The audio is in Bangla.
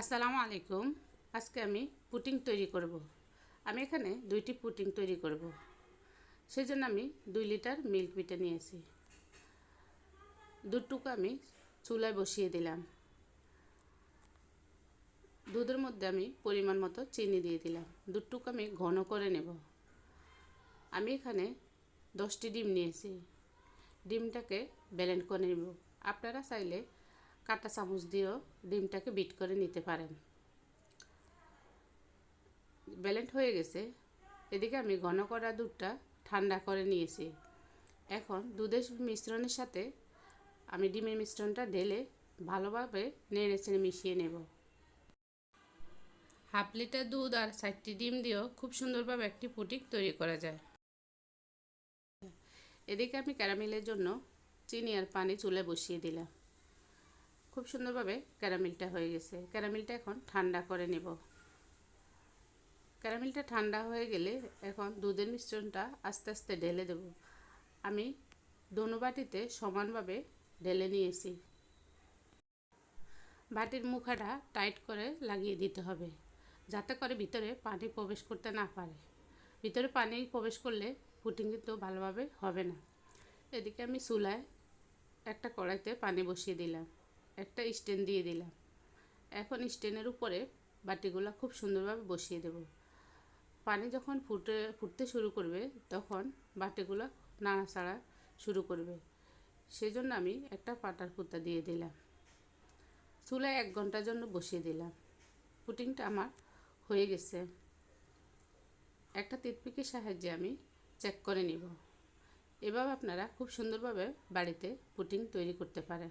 আসসালামু আলাইকুম। আজকে আমি পুটিং তৈরি করব। আমি এখানে দুইটি পুটিং তৈরি করব। সেই জন্য আমি দুই লিটার মিল্ক পিঠে নিয়েছি। দুধটুকু আমি চুলায় বসিয়ে দিলাম। দুধের মধ্যে আমি পরিমাণ মতো চিনি দিয়ে দিলাম। দুধটুকু আমি ঘন করে নেব। আমি এখানে দশটি ডিম নিয়েছি। ডিমটাকে ব্যালেন্ড করে নেব। আপনারা চাইলে কাঁটা চামচ দিয়েও ডিমটাকে বিট করে নিতে পারেন। ব্যালেন্ট হয়ে গেছে। এদিকে আমি ঘন করা দুধটা ঠান্ডা করে নিয়েছি। এখন দুধের মিশ্রণের সাথে আমি ডিমের মিশ্রণটা ঢেলে ভালোভাবে নেড়ে চেড়ে মিশিয়ে নেব। হাফ লিটার দুধ আর চারটি ডিম দিয়েও খুব সুন্দরভাবে একটি পুটিক তৈরি করা যায়। এদিকে আমি ক্যারামেলের জন্য চিনি আর পানি চুলে বসিয়ে দিলাম। খুব সুন্দরভাবে ক্যারামেলটা হয়ে গেছে। ক্যারামিলটা এখন ঠান্ডা করে নেব। ক্যারামেলটা ঠান্ডা হয়ে গেলে এখন দুধের মিশ্রণটা আস্তে আস্তে ঢেলে দেব। আমি দোনো বাটিতে সমানভাবে ঢেলে নিয়েছি। বাটির মুখাটা টাইট করে লাগিয়ে দিতে হবে, যাতে করে ভিতরে পানি প্রবেশ করতে না পারে। ভিতরে পানি প্রবেশ করলে পুটিং কিন্তু ভালোভাবে হবে না। এদিকে আমি চুলায় একটা কড়াইতে পানি বসিয়ে দিলাম। একটা স্ট্যান্ড দিয়ে দিলাম। এখন স্ট্যান্ডের উপরে বাটিগুলো খুব সুন্দরভাবে বসিয়ে দেব। পানি যখন ফুটে, ফুটতে শুরু করবে, তখন বাটিগুলো নাড়াচাড়া শুরু করবে। সেজন্য আমি একটা পাটার কুত্তা দিয়ে দিলাম। চুলায় এক ঘণ্টার জন্য বসিয়ে দিলাম। পুটিংটা আমার হয়ে গেছে। একটা তিতপিকের সাহায্যে আমি চেক করে নিব। এভাবে আপনারা খুব সুন্দরভাবে বাড়িতে পুটিং তৈরি করতে পারেন।